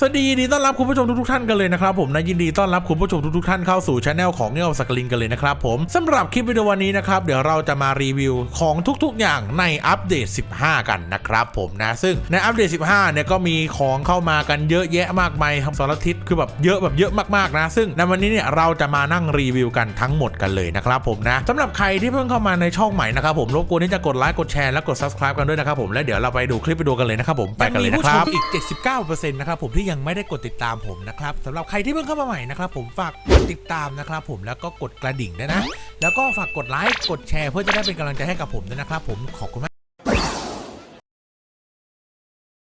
สวัสดีดีต้อนรับคุณผู้ชมทุกๆท่านกันเลยนะครับผมนะยินดีต้อนรับคุณผู้ชมทุกๆท่านเข้าสู่ช anel ของเงาสกลินกันเลยนะครับผมสำหรับคลิปวิดีโอวันนี้นะครับเดี๋ยวเราจะมารีวิวของทุกๆอย่างในอัปเดต 15 กันนะครับผมนะซึ่งในอัปเดต 15 เนี่ยก็มีของเข้ามากันเยอะแยะมากมายทำสารทิศคือแบบเยอะแบบเยอะมากๆนะซึ่งในวันนี้เนี่ยเราจะมานั่งรีวิวกันทั้งหมดกันเลยนะครับผมนะสำหรับใครที่เพิ่งเข้ามาในช่องใหม่นะครับผมรบกวนที่จะกดไลค์กดแชร์และกด subscribe กันด้วยนะครับผมและเดี๋ยวเราไปดูคลิปวิดีโอกันเลยนะครับผมไปกันเลยนะครับอีก 79%นะครับผมที่ยังไม่ได้กดติดตามผมนะครับสำหรับใครที่เพิ่งเข้ามาใหม่นะครับผมฝากกดติดตามนะครับผมแล้วก็กดกระดิ่งด้วยนะ แล้วก็ฝากกดไลค์กดแชร์เพื่อจะได้เป็นกำลังใจให้กับผมด้วยนะครับผมขอบคุณมาก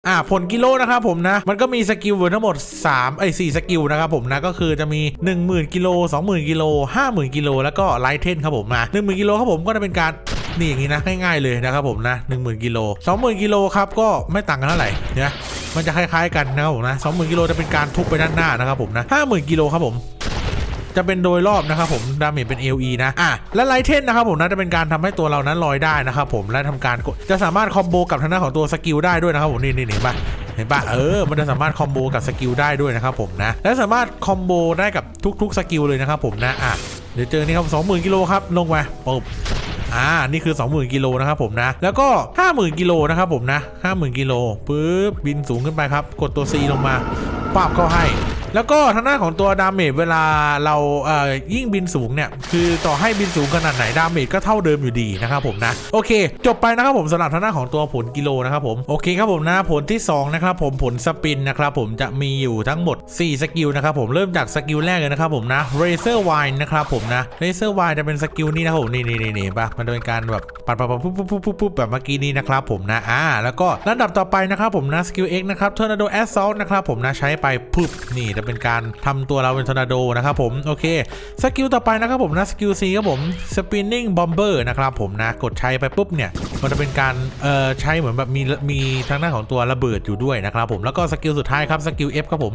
อ่าผลกิโลนะครับผมนะ มันก็มีสกิลอยู่ทั้งหมด3ไอ้4สกิลนะครับผมนะก็คือจะมี 10,000กิโล20,000กิโล50,000กิโลแล้วก็ไลท์เทนครับผมนะ10,000กิโลครับผมก็จะเป็นการนี่อย่างนี้นะง่ายๆเลยนะครับผมนะ10,000กิโล20,000กิโลครับก็ไม่ต่างกันเท่าไหร่เนี่ย มันจะคล้ายๆกันนะครับผมนะ20,000กิโลจะเป็นการทุบไปด้านหน้านะครับผมนะ50,000กิโลครับผมจะเป็นโดยรอบนะครับผมดาเมจเป็น LE นะอะและไลท์เทนนะครับผมนะจะเป็นการทำให้ตัวเรานั้นลอยได้นะครับผมและทำการกดจะสามารถคอมโบกับทางด้านของตัวสกิลได้ด้วยนะครับผมนี่นี่เห็นปะเห็นปะเออ มันจะสามารถคอมโบกับสกิลได้ด้วยนะครับผมนะ และสามารถคอมโบได้กับทุกๆสกิลเลยนะครับผมนะอะเดี๋ยวเจอนี่ครับ20,000กิโลครับลงมาปุ๊บ อ่านี่คือ 20,000กิโลนะครับผมนะแล้วก็ 50,000กิโลนะครับผมนะ50,000กิโลปึ๊บบินสูงขึ้นไปครับ กดตัว C ลงมาปาบเข้าให้ แล้วก็ทางด้าของตัวดาเมจเวลาเราเอ่อยิ่งบินสูงเนี่ย คือต่อให้บินสูงขนาดไหนดาเมจก็เท่าเดิมอยู่ดีนะครับผมนะ โอเค จบไปนะครับผมสำหรับทางด้าของตัวผลกิโลนะครับผมโอเคครับผมนะผลที่2นะครับผมผลสปินนะครับผมจะมีอยู่ทั้งหมด 4 สกิลนะครับผมเริ่มจากสกิลแรกเลยนะครับผมนะ Razor Wine นะครับผมนะ Razor Wine จะเป็นสกิลนี้นะครับผมนี่นี่นี่นี่ปะมันจะเป็นการแบบปัดปัดปัดปุ๊บปุ๊บปุ๊บปุ๊บปุ๊บแบบเมื่อกี้นี้นะครับผมนะอ่าแล้วก็ระดับต่อไปนะครับผมนะสกิล X นะครับ Tornado Assault นะครับผมนะใช้ไปปุ๊บนี่จะเป็นการทำตัวเราเป็นทอร์นาโดนะครับผมโอเคสกิลต่อไปนะครับผมนะสกิล C ครับผมสปินนิ่งบอมเบอร์นะครับผมนะกดใช้ไปปุ๊บเนี่ยมันจะเป็นการเอ่อใช้เหมือนแบบมีมีทางด้านของตัวระเบิดอยู่ด้วยนะครับผมแล้วก็สกิลสุดท้ายครับสกิล F ครับผม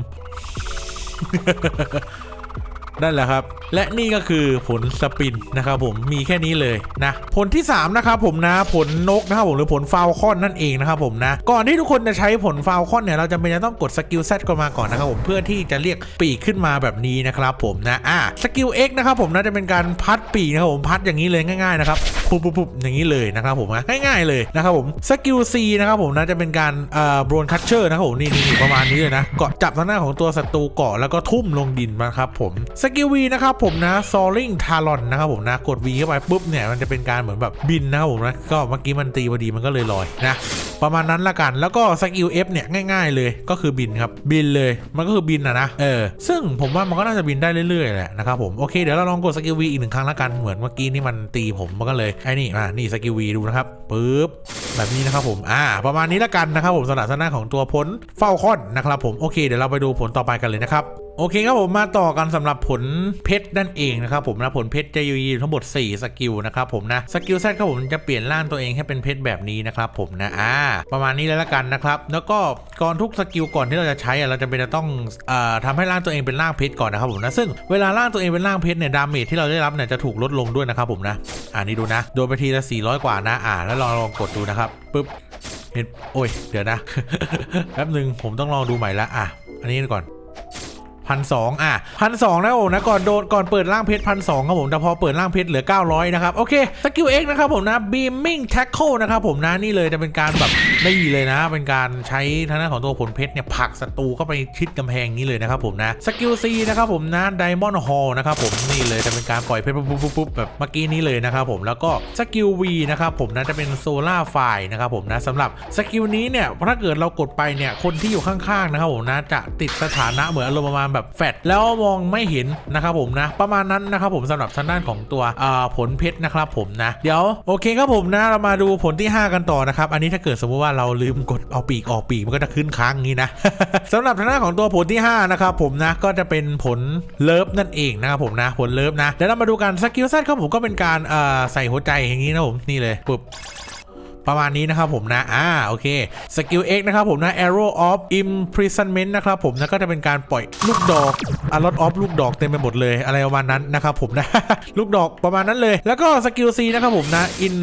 นั่นแหละครับ และนี่ก็คือผลสปินนะครับผมมีแค่นี้เลยนะผลที่3นะครับผมนะผลนกนะครับผมหรือผลฟาวคอนนั่นเองนะครับผมนะก่อนที่ทุกคนจะใช้ผลฟาวคอนเนี่ยเราจำเป็นจะต้องกดสกิล Z ก่อนมาก่อนนะครับผมเพื่อที่จะเรียกปีกขึ้นมาแบบนี้นะครับผมนะอะสกิล X นะครับผมนะจะเป็นการพัดปีกนะครับผมพัดอย่างนี้เลยง่ายๆนะครับ ปุ๊บปุ๊บปุ๊บอย่างนี้เลยนะครับผมง่ายๆเลยนะครับผมสกิลซีนะครับผมนะจะเป็นการเอ่อโบนคัตเชอร์นะครับผมนี่นี่ประมาณนี้เลยนะเกาะจับทางหน้าของตัวศัตรูเกาะแล้วก็ทุ่มลงดินนะครับผมสกิลวีนะครับผมนะซอลิงทารอนนะครับผมนะกดวีเข้าไปปุ๊บเนี่ยมันจะเป็นการเหมือนแบบบินนะครับผมนะก็เมื่อกี้มันตีพอดีมันก็เลยลอยนะ ประมาณนั้นละกัน แล้วก็สกิล F เนี่ยง่ายๆเลยก็คือบินครับบินเลยมันก็คือบินอะนะเออซึ่งผมว่ามันก็น่าจะบินได้เรื่อยๆแหละนะครับผมโอเคเดี๋ยวเราลองกดสกิล V อีกหนึ่งครั้งละกันเหมือนเมื่อกี้นี่มันตีผมมันก็เลยไอ้นี่อ่านี่สกิล V ดูนะครับปุ๊บแบบนี้นะครับผมอ่าประมาณนี้ละกันนะครับผมสำหรับทางด้าของตัวผลเฝ้าคอนนะครับผมโอเคเดี๋ยวเราไปดูผลต่อไปกันเลยนะครับ โอเคครับผมมาต่อกันสำหรับผลเพชรนั่นเองนะครับผมนะผลเพชรจะอยู่ทั้งหมด4สกิลนะครับผมนะสกิลแซดครับผมจะเปลี่ยนร่างตัวเองให้เป็นเพชรแบบนี้นะครับผมนะอ่าประมาณนี้เลยละกันนะครับแล้วก็ก่อนทุกสกิลก่อนที่เราจะใช้อะเราจะเป็นจะต้องเอ่อทำให้ร่างตัวเองเป็นร่างเพชรก่อนนะครับผมนะซึ่งเวลาร่างตัวเองเป็นร่างเพชรเนี่ยดาเมจที่เราได้รับเนี่ยจะถูกลดลงด้วยนะครับผมนะอ่านี่ดูนะโดนไปทีละ400 กว่านะอ่าแล้วลองลองกดดูนะครับปึ๊บเห็นโอ้ยเดี๋ยวนะแป๊บหนึ่งผมต้องลองดูใหม่ละอะอันนี้ก่อน พันสองอะพันสองนะผมนะก่อนโดนก่อนเปิดร่างเพชรพันสองครับผมแต่พอเปิดร่างเพชรเหลือ 900 นะครับ โอเคสกิลเอ็กนะครับผมนะ beaming tackle นะครับผมนะนี่เลยจะเป็นการแบบได้เลยนะ เป็นการใช้ทางด้านของตัวผลเพชรเนี่ยผลักศัตรูเข้าไปชิดกำแพงนี้เลยนะครับผมนะสกิล C นะครับผมนะ diamond hall นะครับผมนี่เลยจะเป็นการปล่อยเพชรปุ๊บปุ๊บปุ๊บแบบเมื่อกี้นี้เลยนะครับผมแล้วก็สกิล V นะครับผมนะจะเป็นโซล่าไฟนะครับผมนะสำหรับสกิลนี้เนี่ยถ้าเกิดเรากดไปเนี่ยคนที่อยู่ข้างๆนะครับผมนะจะติดสถานะเหมือนอารมณ์ประมาณแบบแฟดแล้วมองไม่เห็นนะครับผมนะ ประมาณนั้นนะครับผมสำหรับทางด้านของตัวผลเพชรนะครับผมนะเดี๋ยวโอเคครับผมนะเรามาดูผลที่ 5 กันต่อนะครับ อันนี้ถ้าเกิดสมมติว่าเราลืมกดเอาปีกออกปีกมันก็จะขึ้นค้างงนี้นะสำหรับทางด้านของตัวผลที่ 5 นะครับผมนะก็จะเป็นผลเลิฟนั่นเองนะครับผมนะผลเลิฟนะเดี๋ยวเรามาดูกันสกิลแซดครับผมก็เป็นการใส่หัวใจอย่างนี้นะผมนี่เลยปุ๊บ ประมาณนี้นะครับผมนะอ่าโอเคสกิล X นะครับผมนะ arrow of imprisonment นะครับผมนะก็จะเป็นการปล่อยลูกดอก a lot of ลูกดอกเต็มไปหมดเลยอะไรประมาณนั้นนะครับผมนะ ลูกดอกประมาณนั้นเลย แล้วก็สกิล C นะครับผมนะ in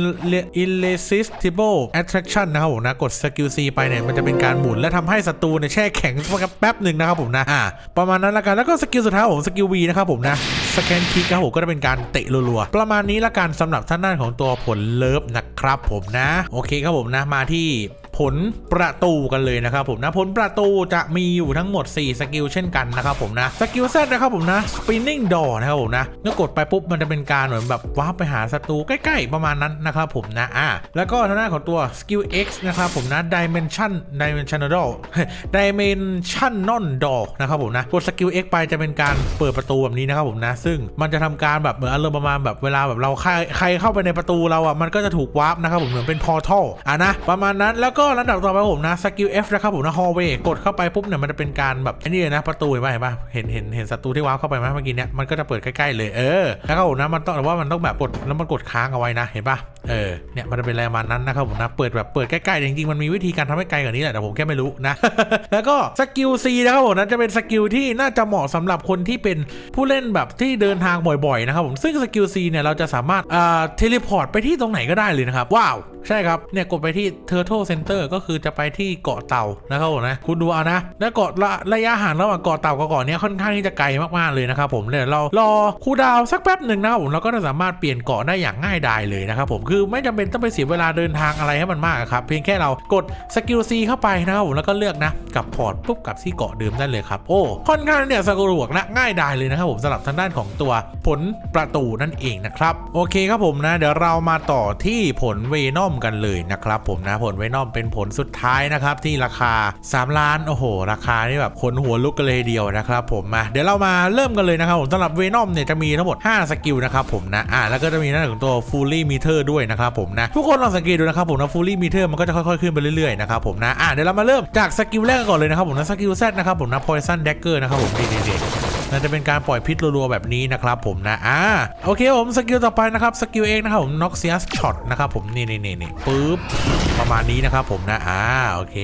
irresistible attraction นะครับผมนะกดสกิล C ไปเนี่ยมันจะเป็นการหมุนและทำให้ศัตรูเนี่ยแช่แข็งแป๊บหนึ่งนะครับผมนะอ่าประมาณนั้นละกันแล้วก็สกิลสุดท้ายของผมสกิล V นะครับผมนะ สแกนคิกครับผมก็จะเป็นการเตะรัวๆ ประมาณนี้ละกันสำหรับท่านด้านของตัวผลเลิฟนะครับผมนะ โอเคครับผมนะมาที่ ผลประตูกันเลยนะครับผมนะผลประตูจะมีอยู่ทั้งหมด 4 สกิลเช่นกันนะครับผมนะสกิลแซนะครับผมนะ spinning door นะครับผมนะเมื่อกดไปปุ๊บมันจะเป็นการเหมือนแบบว้าร์ปไปหาศัตรูใกล้ๆประมาณนั้นนะครับผมนะอ่าแล้วก็ทางด้านของตัว skill X นะครับผมนะ dimension dimensional dimensional door นะครับผมนะกดสกิล X ไปจะเป็นการเปิดประตูแบบนี้นะครับผมนะ ซึ่งมันจะทำการแบบเหมือนอารมณ์ประมาณแบบเวลาแบบเราใครใครเข้าไปในประตูเราอะมันก็จะถูกวาร์ปนะครับผมเหมือนเป็นพอร์ทัลอะนะประมาณนั้นแล้วก็ระดับต่อไปผมนะสกิล F นะครับผมนะ hallway กดเข้าไปปุ๊บเนี่ยมันจะเป็นการแบบนี่เลยนะประตูเห็นป่ะเห็นป่ะเห็นเห็นเห็นศัตรูที่ว้าร์ปเข้าไปไหมเมื่อกี้เนี่ยมันก็จะเปิดใกล้ๆเลยเออแล้วก็ผมนะมันต้องแต่ว่ามันต้องแบบกดแล้วมันกดค้างเอาไว้นะเห็นป่ะเออเนี่ยมันจะเป็นอะไรมานั้นนะครับผมนะเปิดแบบเปิดใกล้ๆจริงๆมันมีวิธีการทำให้ไกลกว่านี้แหละแต่ผมแค่ไม่รู้นะ แล้วก็สกิล C นะครับผมนะจะเป็นสกิลที่น่าจะเหมาะสำหรับคนที่เป็นผู้เล่นแบบที่เดินทางบ่อยๆนะครับผมซึ่งสกิล C เนี่ยเราจะสามารถอ่าเทเลพอร์ตไปที่ตรงไหนก็ได้เลยนะครับว้าว ใช่ครับเนี่ยกดไปที่ Turtle Center ก็คือจะไปที่เกาะเต่านะครับผมนะคุณดูเอานะและเกาะระระยะห่างระหว่างเกาะเต่ากับเกาะเนี้ยค่อนข้างที่จะไกลมากๆเลยนะครับผมเนี่ยเรารอคูดาวสักแป๊บหนึ่งนะครับผมเราก็จะสามารถเปลี่ยนเกาะได้อย่างง่ายดายเลยนะครับผมคือไม่จำเป็นต้องไปเสียเวลาเดินทางอะไรให้มันมากครับเพียงแค่เรากดสกิล C เข้าไปนะครับผมแล้วก็เลือกนะกับพอร์ตปุ๊บกับที่เกาะเดิมได้เลยครับโอ้ค่อนข้างเนี่ยสะดวกและง่ายดายเลยนะครับผมสำหรับทางด้านของตัวผลประตูนั่นเองนะครับโอเคครับผมนะเดี๋ยวเรามาต่อที่ผลเวนอมกันเลยนะครับผมนะผลเวนอมเป็นผลสุดท้ายนะครับที่ราคา 3 ล้านโอ้โห ราคานี่แบบขนหัวลุกกันเลยเดียวนะครับผมมาเดี๋ยวเรามาเริ่มกันเลยนะครับผมสำหรับเวนอมเนี่ยจะมีทั้งหมด 5 สกิลนะครับผมนะอ่าแล้วก็จะมีหน้าของตัว fully meter ด้วยนะครับผมนะทุกคนลองสังเกตดูนะครับผมนะ fully meter มันก็จะค่อยๆขึ้นไปเรื่อยๆนะครับผมนะอ่าเดี๋ยวเรามาเริ่มจากสกิลแรกก่อนเลยนะครับผมนะสกิล Z นะครับผมนะ poison dagger นะครับผมนี่นี่ๆ น่าจะเป็นการปล่อยพิษรัวๆแบบนี้นะครับผมนะอ่าโอเคผมสกิลต่อไปนะครับสกิลเองนะครับผมน็อกเซียสช็อตนะครับผมนี่นี่นี่นี่ปึ๊บประมาณนี้นะครับผมนะอ่าโอเค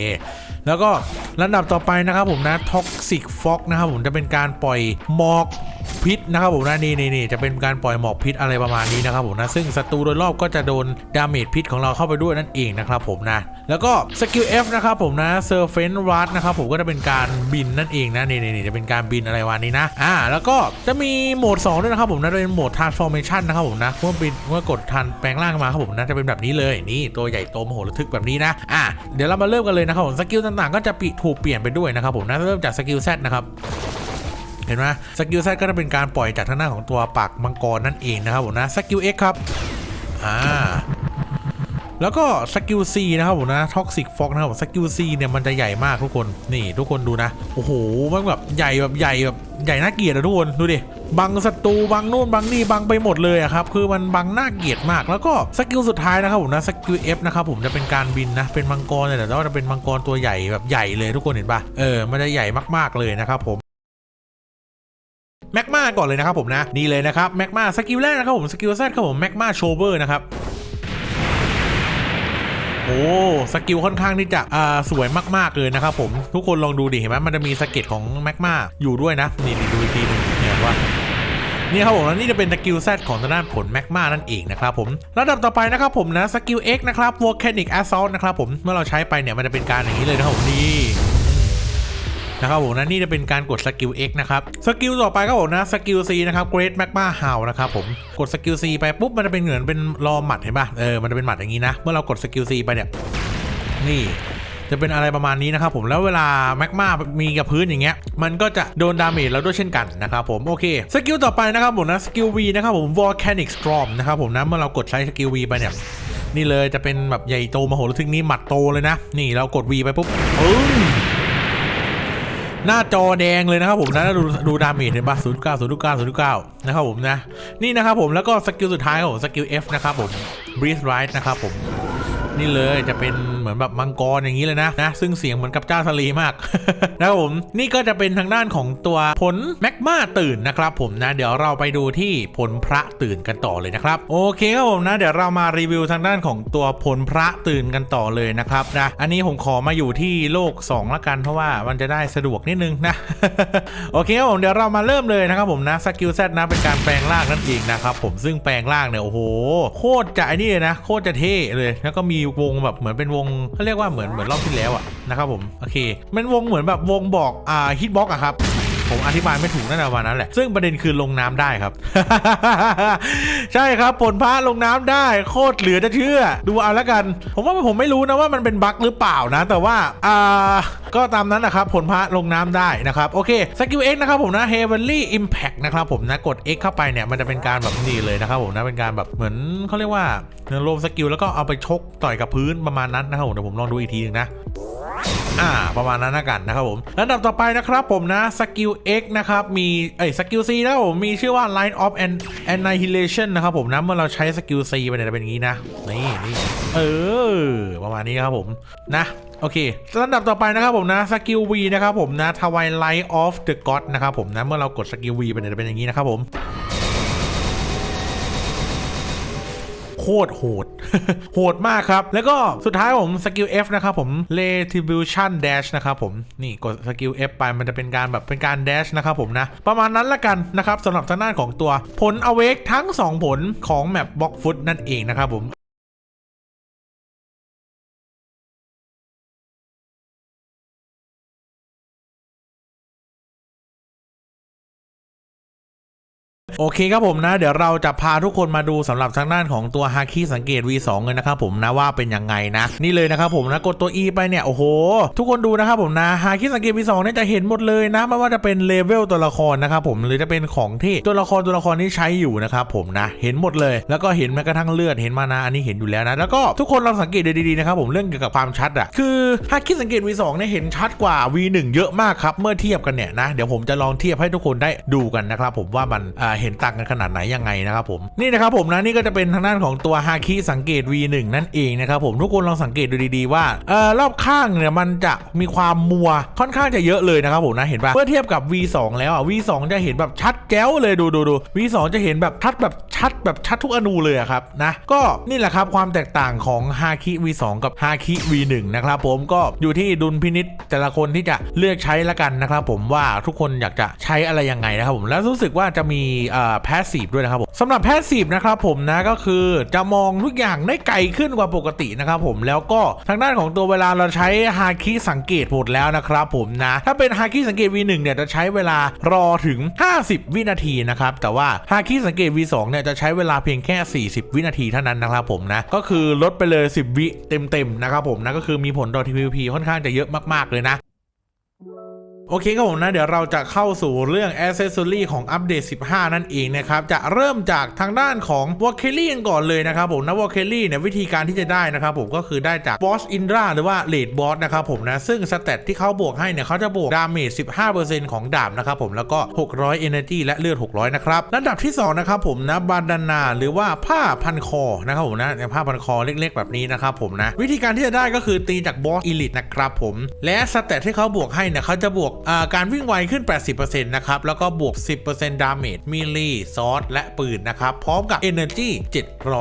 แล้วก็ลำดับต่อไปนะครับผมนะท็อกซิกฟ็อกนะครับผมจะเป็นการปล่อยหมอก พิษนะครับผมนะนี่นี่นี่จะเป็นการปล่อยหมอกพิษอะไรประมาณนี้นะครับผมนะซึ่งศัตรูโดยรอบก็จะโดนดาเมจพิษของเราเข้าไปด้วยนั่นเองนะครับผมนะแล้วก็สกิล F นะครับผมนะ surface rust นะครับผมก็จะเป็นการบินนั่นเองนะนี่นี่จะเป็นการบินอะไรวันนี้นะอ่าแล้วก็จะมีโหมด 2 ด้วยนะครับผมนะเป็นโหมด transformation นะครับผมนะเมื่อบินเมื่อกดทันแปลงร่างมาครับผมนะจะเป็นแบบนี้เลยนี่ตัวใหญ่โตมโหฬารทึกแบบนี้นะอ่าเดี๋ยวเรามาเริ่มกันเลยนะครับผมสกิลต่างๆ ก็จะปิถูกเปลี่ยนไปด้วยนะครับผมนะเริ่มจากสกิล Z นะครับ เห็นไหมสกิล Z ก็จะเป็นการปล่อยจากทางหน้าของตัวปากมังกรนั่นเองนะครับผมนะสกิล X ครับอ่าแล้วก็สกิล C นะครับผมนะท็อกซิกฟอกนะครับผมสกิล C เนี่ยมันจะใหญ่มากทุกคนนี่ทุกคนดูนะ โอ้โหมันแบบใหญ่แบบใหญ่แบบใหญ่น่าเกลียดอะทุกคนดูดิบังศัตรูบังนู่นบังนี่บังไปหมดเลยอะครับคือมันบังน่าเกลียดมาก แล้วก็สกิลสุดท้ายนะครับผมนะสกิล F นะครับผมจะเป็นการบินนะเป็นมังกรเลยแต่ว่าจะเป็นมังกรตัวใหญ่แบบใหญ่เลยทุกคนเห็นปะเออมันจะใหญ่มากๆเลยนะครับผม แมกมาก่อนเลยนะครับผมนะนี่เลยนะครับแมกมาสกิลแรกนะครับผมสกิลแซดครับผมแมกมาโชเวอร์นะครับโอ้สกิลค่อนข้างที่จะอ่าสวยมากๆเลยนะครับผมทุกคนลองดูดิเห็นไหมมันจะมีสเก็ดของแมกมาอยู่ด้วยนะนี่ดูอีกทีนึงเนี่ยว่านี่ครับผมแล้วนี่จะเป็นสกิล Z ของทางด้านผลแมกมานั่นเองนะครับผมระดับต่อไปนะครับผมนะสกิล X นะครับ Volcanic Assault นะครับผมเมื่อเราใช้ไปเนี่ยมันจะเป็นการอย่างนี้เลยนะครับผมนี่ นะครับผมนะนี่จะเป็นการกดสกิล X นะครับสกิลต่อไปครับผมนะสกิล C นะครับ Great Magma Howl นะครับผมกดสกิล C ไปปุ๊บมันจะเป็นเหมือนเป็นรอหมัดเห็นป่ะเออมันจะเป็นหมัดอย่างนี้นะเมื่อเรากดสกิล C ไปเนี่ยนี่จะเป็นอะไรประมาณนี้นะครับผมแล้วเวลาแมกมามีกับพื้นอย่างเงี้ยมันก็จะโดนดาเมจเราด้วยเช่นกันนะครับผมโอเคสกิลต่อไปนะครับผมนะสกิล V นะครับผม Volcanic Storm นะครับผมนะเมื่อเรากดใช้สกิล V ไปเนี่ยนี่เลยจะเป็นแบบใหญ่โตมโหฬารทึกนี้หมัดโตเลยนะ นี่เรากด V ไปปุ๊บปึ้ง หน้าจอแดงเลยนะครับผมนะดูดูดาเมจเห็นปะศูนย์เก้าศูนย์เก้าศูนย์เก้านะครับผมนะ นี่นะครับผมแล้วก็สกิลสุดท้ายของสกิล F นะครับผม Breathe Right นะครับผม นี่เลยจะเป็นเหมือนแบบมังกรอย่างนี้เลยนะนะซึ่งเสียงเหมือนกับเจ้าทะเลมากนะครับผมนี่ก็จะเป็นทางด้านของตัวผลแมกมาตื่นนะครับผมนะ เดี๋ยวเราไปดูที่ผลพระตื่นกันต่อเลยนะครับ โอเคครับผมนะ เดี๋ยวเรามารีวิวทางด้านของตัวผลพระตื่นกันต่อเลยนะครับนะอันนี้ผมขอมาอยู่ที่โลก 2 ละกันเพราะว่ามันจะได้สะดวกนิดนึงนะโอเคครับผมเดี๋ยวเรามาเริ่มเลยนะครับผมนะสกิลเซตนะเป็นการแปลงร่างนั่นเองนะครับผมซึ่งแปลงร่างเนี่ยโอ้โหโคตรจะไอ้นี่เลยนะ โคตรจะเท่เลยแล้วก็มีวงแบบเหมือนเป็นวงเขาเรียกว่าเหมือนเหมือนรอบที่แล้วอะนะครับผมโอเคเป็นวงเหมือนแบบวงบอกอ่าฮิตบ็อกอะครับ ผมอธิบายไม่ถูกนั่นแหละวันนั้นแหละ ซึ่งประเด็นคือลงน้ำได้ครับ ใช่ครับผลพระลงน้ำได้โคตรเหลือจะเชื่อ ดูเอาล้วกัน ผมว่าผมไม่รู้นะว่ามันเป็นบั๊กหรือเปล่านะ แต่ว่าอ่าก็ตามนั้นนะครับผลพระลงน้ำได้นะครับ โอเคสกิล X นะครับผมนะ Heavenly Impact นะครับผมนะกด X เข้าไปเนี่ยมันจะเป็นการแบบนี้เลยนะครับผมนะเป็นการแบบเหมือนเขาเรียกว่าเนื้อโลมสกิลแล้วก็เอาไปชกต่อยกับพื้นประมาณนั้นนะครับผมเดี๋ยวผมลองดูอีกทีหนึงนะ อ่า ประมาณนั้นนะกันนะครับผมลำดับต่อไปนะครับผมนะสกิล X นะครับมีเอ้ยสกิล C นะผมมีชื่อว่า Line of An- Annihilation นะครับผมนะเมื่อเราใช้สกิล C ไปเนี่ยจะเป็นอย่างนี้นะ นี่นี่เออ ประมาณนี้ครับผมนะโอเคลำดับต่อไปนะครับผมนะสกิล V นะครับผมนะ Twilight of the God นะครับผมนะเมื่อเรากดสกิล V ไปเนี่ยจะเป็นอย่างนี้นะครับผม โคตรโหด โหดมากครับ แล้วก็สุดท้ายผมสกิล F นะครับผม retribution dash นะครับผม นี่กดสกิล F ไปมันจะเป็นการแบบเป็นการ dash นะครับผมนะ ประมาณนั้นละกันนะครับสำหรับทางด้านของตัวผล awake ทั้ง 2 ผลของแมปบล็อกฟุตนั่นเองนะครับผม โอเคครับผมนะ เดี๋ยวเราจะพาทุกคนมาดูสำหรับทางด้านของตัวฮาคิสังเกต V2 เลยนะครับผมนะว่าเป็นยังไงนะ นี่เลยนะครับผมนะกดตัว E ไปเนี่ยโอ้โห ทุกคนดูนะครับผมนะฮาคิสังเกต V2 เนี่ยจะเห็นหมดเลยนะไม่ว่าจะเป็นเลเวลตัวละครนะครับผมหรือจะเป็นของที่ตัวละครตัวละครที่ใช้อยู่นะครับผมนะเห็นหมดเลย แล้วก็เห็นแม้กระทั่งเลือดเห็นมานะอันนี้เห็นอยู่แล้วนะแล้วก็ทุกคนลองสังเกตดีๆนะครับผมเรื่องเกี่ยวกับความชัดอะคือฮาคิสังเกต V2 เนี่ยเห็นชัดกว่า V1 เยอะมากครับเมื่อเทียบกันเนี่ยนะเดี๋ยวผมจะลองเทียบให้ทุกคนได้ดูกันนะครับผมว่ามันอ่าเห็นต่างกันขนาดไหนยังไงนะครับผมนี่นะครับผมนะนี่ก็จะเป็นทางด้านของตัวฮาคิสังเกต V1 นั่นเองนะครับผมทุกคนลองสังเกตดูดีๆว่าเอ่อรอบข้างเนี่ยมันจะมีความมัวค่อนข้างจะเยอะเลยนะครับผมนะเห็นปะเมื่อเทียบกับ V2 แล้วอะ V2 จะเห็นแบบชัดแจ๋วเลยดูดูดู V2 จะเห็นแบบชัดแบบ ชัดแบบชัดทุกอนูเลยอะครับนะก็นี่แหละครับความแตกต่างของฮาคิ V2 กับฮาคิ V1 นะครับผมก็อยู่ที่ดุลพินิษแต่ละคนที่จะเลือกใช้ละกันนะครับผมว่าทุกคนอยากจะใช้อะไรยังไงนะครับผมแล้วรู้สึกว่าจะมีเอ่อแพสซีฟด้วยนะครับผมสำหรับแพสซีฟนะครับผมนะก็คือจะมองทุกอย่างได้ไกลขึ้นกว่าปกตินะครับผมแล้วก็ทางด้านของตัวเวลาเราใช้ฮาคิสังเกตหมดแล้วนะครับผมนะถ้าเป็นฮาคิสังเกต V1 เนี่ยจะใช้เวลารอถึง 50 วินาทีนะครับแต่ว่าฮาคิสังเกต V2 เนี่ยจะใช้เวลาเพียงแค่ 40 วินาทีเท่านั้นนะครับผมนะ ก็คือลดไปเลย 10 วิเต็มๆนะครับผมนะ ก็คือมีผลต่อ TPP ค่อนข้างจะเยอะมากๆเลยนะ โอเคครับผมนะ เดี๋ยวเราจะเข้าสู่เรื่อง Accessory ของอัปเดต 15 นั่นเองนะครับ จะเริ่มจากทางด้านของ w a l k e r y กันก่อนเลยนะครับผมนะ w a l k e r y เนี่ยวิธีการที่จะได้นะครับผมก็คือได้จาก Boss Indra หรือว่า Late Boss นะครับผมนะ ซึ่งสเตตที่เขาบวกให้เนี่ยเขาจะบวกดาเมจ 15%ของดาบนะครับผมแล้วก็ 600 Energy และเลือด 600 นะครับลำดับที่ 2 นะครับผมนะบาดานาหรือว่าผ้าพันคอนะครับผมนะเนี่ยผ้าพันคอเล็ก ๆ แบบนี้นะครับผมนะวิธีการที่จะได้ก็คือตีจากบอสอีลิตนะครับผมและสเตตที่เขาบวกให้เนี่ยเขาจะบวกการวิ่งไวขึ้น 80%นะครับ แล้วก็บวก 10%ดาเมจมิลลีซอสและปืนนะครับ พร้อมกับ Energy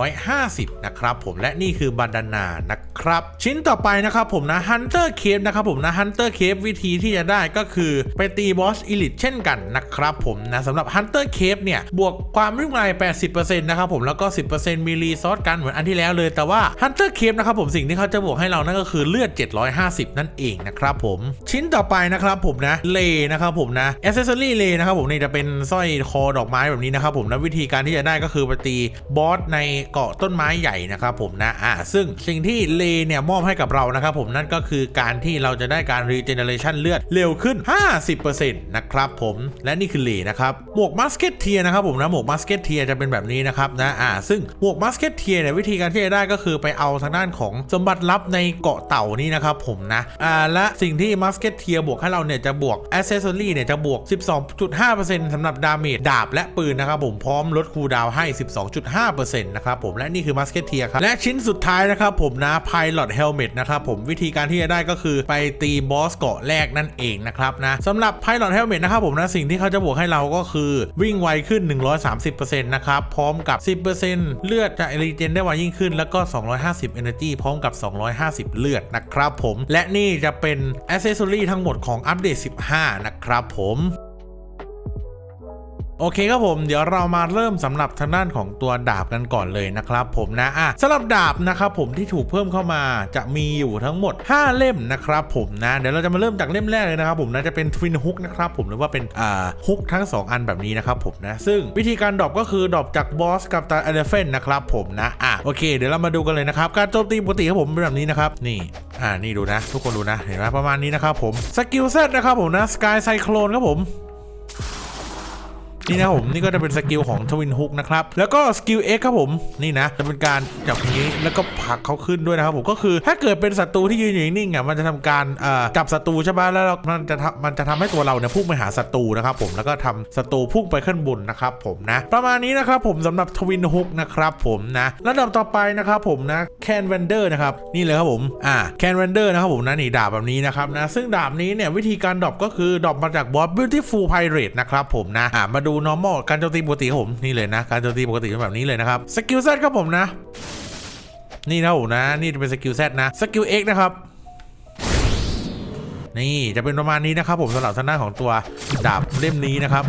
750 นะครับผมและนี่คือบาดานานะครับ ชิ้นต่อไปนะครับผมนะ Hunter Cave นะครับผมนะ Hunter Cave วิธีที่จะได้ก็คือไปตีบอสอีลิตเช่นกันนะครับผมนะสำหรับ Hunter Cave เนี่ย บวกความวิ่งไว 80%นะครับผมแล้วก็ 10%มิลลีซอสกันเหมือนอันที่แล้วเลยแต่ว่า Hunter Cave นะครับผมสิ่งที่เขาจะบวกให้เรานั่นก็คือเลือด 750 นั่นเองนะครับผมชิ้นต่อไปนะครับผมนะเลนะครับผมนะ Accessory เลนะครับผมนี่จะเป็นสร้อยคอดอกไม้แบบนี้นะครับผมนะวิธีการที่จะได้ก็คือไปตีบอสในเกาะต้นไม้ใหญ่นะครับผมนะอ่าซึ่งสิ่งที่เลเนี่ยมอบให้กับเรานะครับผมนั่นก็คือการที่เราจะได้การ regeneration เลือดเร็วขึ้น 50%นะครับผมและนี่คือเลนะครับหมวกมัสเก็ตเทียนะครับผมนะหมวกมัสเก็ตเทียจะเป็นแบบนี้นะครับนะอ่าซึ่งหมวกมัสเก็ตเทียเนี่ยวิธีการที่จะได้ก็คือไปเอาทางด้านของสมบัติลับในเกาะเต่านี่นะครับผมนะอ่าและสิ่งที่มัสเก็ตเทียบวกให้เราเนี่ยจะจะบวก Accessory เนี่ยจะบวก 12.5%สำหรับดาเมจดาบและปืนนะครับผมพร้อมลดคูลดาวให้ 12.5%นะครับผมและนี่คือ Musketeer ครับและชิ้นสุดท้ายนะครับผมนะ Pilot Helmet นะครับผมวิธีการที่จะได้ก็คือไปตีบอสเกาะแรกนั่นเองนะครับนะสำหรับ Pilot Helmet นะครับผมนะสิ่งที่เขาจะบวกให้เราก็คือวิ่งไวขึ้น 130%นะครับพร้อมกับ 10%เลือดจะรีเจนได้ไวยิ่งขึ้นแล้วก็ 250 Energy พร้อมกับ 250 เลือดนะครับผมและนี่จะเป็น Accessory ทั้งหมดของอัปเดต15 นะครับผมโอเคครับผมเดี๋ยวเรามาเริ่มสำหรับทางด้านของตัวดาบกันก่อนเลยนะครับผมนะอะสำหรับดาบนะครับผมที่ถูกเพิ่มเข้ามาจะมีอยู่ทั้งหมด 5 เล่มนะครับผมนะเดี๋ยวเราจะมาเริ่มจากเล่มแรกเลยนะครับผมนะจะเป็นทวินฮุกนะครับผมหรือว่าเป็นอ่าฮุกทั้ง 2 อันแบบนี้นะครับผมนะซึ่งวิธีการดรอปก็คือดรอปจากบอสกับตาเอเลเฟนนะครับผมนะอะโอเค เดี๋ยวเรามาดูกันเลยนะครับการโจมตีปกติครับผมเป็นแบบนี้นะครับนี่ อ่านี่ดูนะ ทุกคนดูนะ เห็นไหมประมาณนี้นะครับผม สกิลเซตนะครับผมนะสกายไซโคลนครับผม นี่นะผมนี่ก็จะเป็นสกิลของทวินฮุกนะครับ แล้วก็สกิล X ครับผมนี่นะ จะเป็นการจับอย่างนี้แล้วก็ผลักเขาขึ้นด้วยนะครับผมก็คือถ้าเกิดเป็นศัตรูที่ยืนอยู่นิ่งๆอะมันจะทำการเอ่อจับศัตรูใช่ไหมแล้วมันจะมันจะทำให้ตัวเราเนี่ยพุ่งไปหาศัตรูนะครับผมแล้วก็ทำศัตรูพุ่งไปขึ้นบนนะครับผมนะ ประมาณนี้นะครับผมสำหรับทวินฮุกนะครับผมนะระดับต่อไปนะครับผมนะแคนแวนเดอร์นะครับนี่เลยครับผมอ่าแคนแวนเดอร์นะครับผมนะนี่ดาบแบบนี้นะครับนะซึ่งดาบนี้เนี่ยวิธีการดรอปก็คือดรอปมาจากบอส Beautiful Pirate นะครับผมนะอ่ามาดู normal การโจมตีปกติผมนี่เลยนะ การโจมตีปกติเป็นแบบนี้เลยนะครับสกิลเซตครับผมนะ นี่นะผมนะ นี่จะเป็นสกิลเซตนะสกิล X นะครับนี่จะเป็นประมาณนี้นะครับผมสำหรับทางด้านของตัวดาบเล่มนี้นะครับ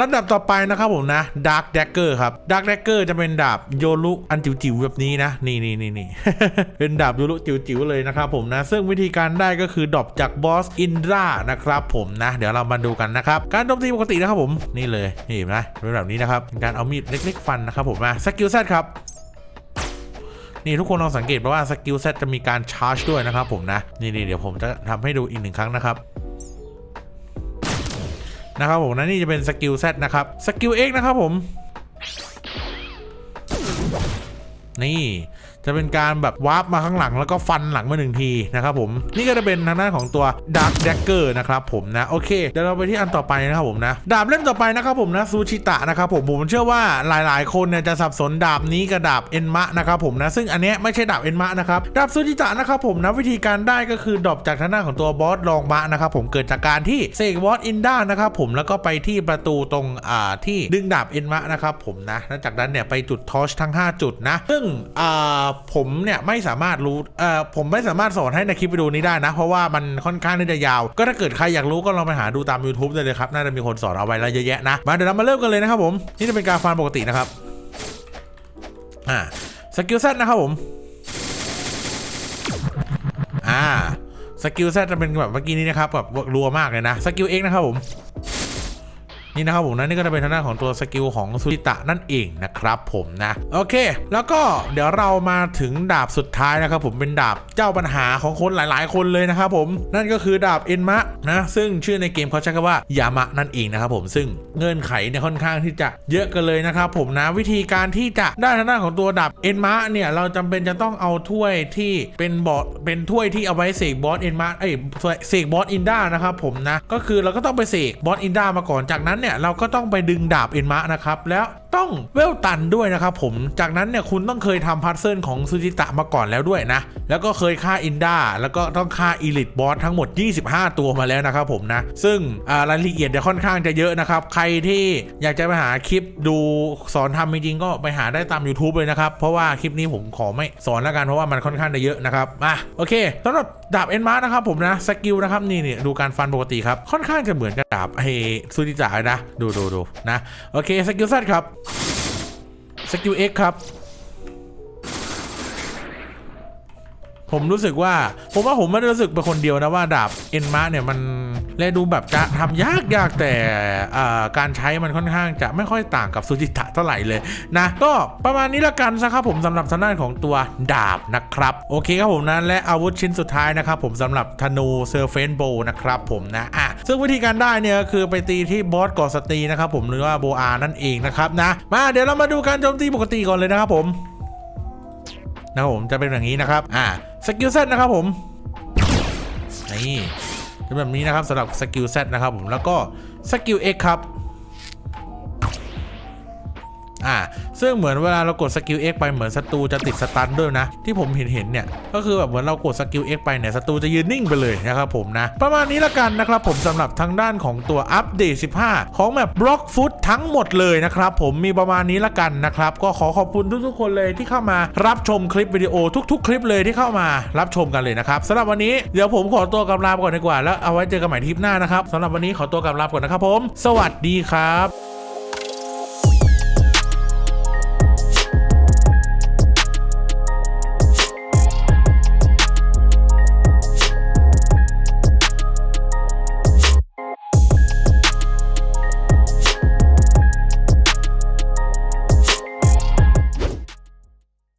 ลำดับต่อไปนะครับผมนะ Dark Dagger ครับ Dark Dagger จะเป็นดาบโยรุอันจิ๋วๆแบบนี้นะ นี่นี่นี่นี่เป็นดาบโยรุจิ๋วๆเลยนะครับผมนะ ซึ่งวิธีการได้ก็คือดรอปจากบอสอินดรานะครับผมนะ เดี๋ยวเรามาดูกันนะครับ การโจมตีปกตินะครับผมนี่เลยนี่เห็นไหมเป็นแบบนี้นะครับเป็นการเอามีดเล็กๆฟันนะครับผมมาสกิลเซตครับนี่ทุกคนลองสังเกตเพราะว่าสกิลเซตจะมีการชาร์จด้วยนะครับผมนะ นี่นเดี๋ยวผมจะทำให้ดูอีกหนึ่งครั้งนะครับ นะครับผมนะนี่จะเป็นสกิล Z นะครับสกิลเอกนะครับผม นี่ จะเป็นการแบบวาร์ปมาข้างหลังแล้วก็ฟันหลังมาหนึ่งทีนะครับผมนี่ก็จะเป็นทางด้านของตัว Dark Dagger นะครับผมนะโอเคเดี๋ยวเราไปที่อันต่อไปนะครับผมนะดาบเล่มต่อไปนะครับผมนะซูชิตะนะครับผมผมเชื่อว่าหลายๆ คนเนี่ยจะสับสนดาบนี้กับดาบเอ็นมะนะครับผมนะซึ่งอันเนี้ยไม่ใช่ดาบเอ็นมะนะครับดาบซูชิตะนะครับผมนะวิธีการได้ก็คือดรอปจากทางด้านของตัวบอสรองมะนะครับผมเกิดจากการที่เสกบอสอินด้านะครับผมแล้วก็ไปที่ประตูตรงอ่าที่ดึงดาบเอ็นมะนะครับผมนะแล้วจากนั้นเนี่ยไปจุดทอชทั้ง 5 จุดนะซึ่งอ่าผมเนี่ยไม่สามารถรู้เอ่อผมไม่สามารถสอนให้ในคลิปวิดีโอนี้ได้นะ เพราะว่ามันค่อนข้างที่จะยาว ก็ถ้าเกิดใครอยากรู้ก็ลองไปหาดูตาม YouTube ได้เลยครับ น่าจะมีคนสอนเอาไว้แล้วเยอะแยะนะ มาเดี๋ยวเรามาเริ่มกันเลยนะครับผม นี่จะเป็นการฟันปกตินะครับ อ่า สกิลเซตนะครับผม อ่า สกิลเซตจะเป็นแบบเมื่อกี้นี้นะครับแบบรัวมากเลยนะ สกิลเอ็กนะครับผม นี่นะครับผมนะนี่ก็จะเป็นทางด้านของตัวสกิลของสุริตะนั่นเองนะครับผมนะโอเค แล้วก็เดี๋ยวเรามาถึงดาบสุดท้ายนะครับผมเป็นดาบเจ้าปัญหาของคนหลายๆ คนเลยนะครับผมนั่นก็คือดาบเอ็นมะนะซึ่งชื่อในเกมเขาใช้คำว่ายามะนั่นเองนะครับผมซึ่งเงื่อนไขเนี่ยค่อนข้างที่จะเยอะกันเลยนะครับผมนะวิธีการที่จะได้ทางด้านของตัวดาบเอ็นมะเนี่ยเราจำเป็นจะต้องเอาถ้วยที่เป็นบอสเป็นถ้วยที่เอาไว้เสกบอสเอ็นมะเอ้ยเสกบอสอินด้านะครับผมนะก็คือเราก็ต้องไปเสกบอสอินด้ามาก่อนจากนั้นเนี่ยเราก็ต้องไปดึงดาบเอ็นมะนะครับแล้ว ต้องเวลตันด้วยนะครับผม จากนั้นเนี่ยคุณต้องเคยทำพัซเซิลของซูจิตะมาก่อนแล้วด้วยนะ แล้วก็เคยฆ่าอินดาแล้วก็ต้องฆ่าอีลิทบอสทั้งหมด 25 ตัวมาแล้วนะครับผมนะ ซึ่งรายละเอียดเนี่ยค่อนข้างจะเยอะนะครับ ใครที่อยากจะไปหาคลิปดูสอนทำจริงๆก็ไปหาได้ตาม YouTube เลยนะครับ เพราะว่าคลิปนี้ผมขอไม่สอนแล้วกันเพราะว่ามันค่อนข้างจะเยอะนะครับมาโอเคสำหรับดาบเอ็นมาร์นะครับผมนะสกิลนะครับนี่นี่ดูการฟันปกติครับค่อนข้างจะเหมือนกับดาบไอซูจิตะนะดูดูดูนะโอเคสกิลซัดครับ สกิลเอ็กครับ ผมรู้สึกว่าผมว่าผมไม่ได้รู้สึกเป็นคนเดียวนะว่าดาบเอ็นมาเนี่ยมันแลดูแบบจะทำยากยากแต่การใช้มันค่อนข้างจะไม่ค่อยต่างกับซูจิตะเท่าไหร่เลยนะ ก็ประมาณนี้ละกันนะครับผมสำหรับทางด้านของตัวดาบนะครับ โอเคครับผมนะและอาวุธชิ้นสุดท้ายนะครับผมสำหรับธนูเซอร์เฟนโบนะครับผมนะอะซึ่งวิธีการได้เนี่ยคือไปตีที่บอสก่อสตีนะครับผมหรือว่าโบอานั่นเองนะครับนะมาเดี๋ยวเรามาดูการโจมตีปกติก่อนเลยนะครับผมนะครับผมจะเป็นอย่างนี้นะครับอ่า สกิลเซตนะครับผม นี่เป็นแบบนี้นะครับสำหรับสกิลเซตนะครับผมแล้วก็สกิลเอกครับ อ่าซึ่งเหมือนเวลาเรากดสกิล X ไปเหมือนศัตรูจะติดสตันด้วยนะ ที่ผมเห็นเห็นเนี่ย ก็คือแบบเหมือนเรากดสกิล X ไปเนี่ยศัตรูจะยืนนิ่งไปเลยนะครับผมนะ ประมาณนี้ละกันนะครับผมสำหรับทางด้านของตัวอัปเดต 15 ของแบบบล็อกฟุตทั้งหมดเลยนะครับผมมีประมาณนี้ละกันนะครับก็ขอขอบคุณทุกๆคนเลยที่เข้ามารับชมคลิปวิดีโอทุก ๆ คลิปเลยที่เข้ามารับชมกันเลยนะครับสำหรับวันนี้เดี๋ยวผมขอตัวกำลาไปก่อนดีกว่าแล้วเอาไว้เจอกันใหม่ทริปหน้านะครับสำหรับวันนี้ขอตัวกำลาไปก่อนนะครับผม สวัสดีครับ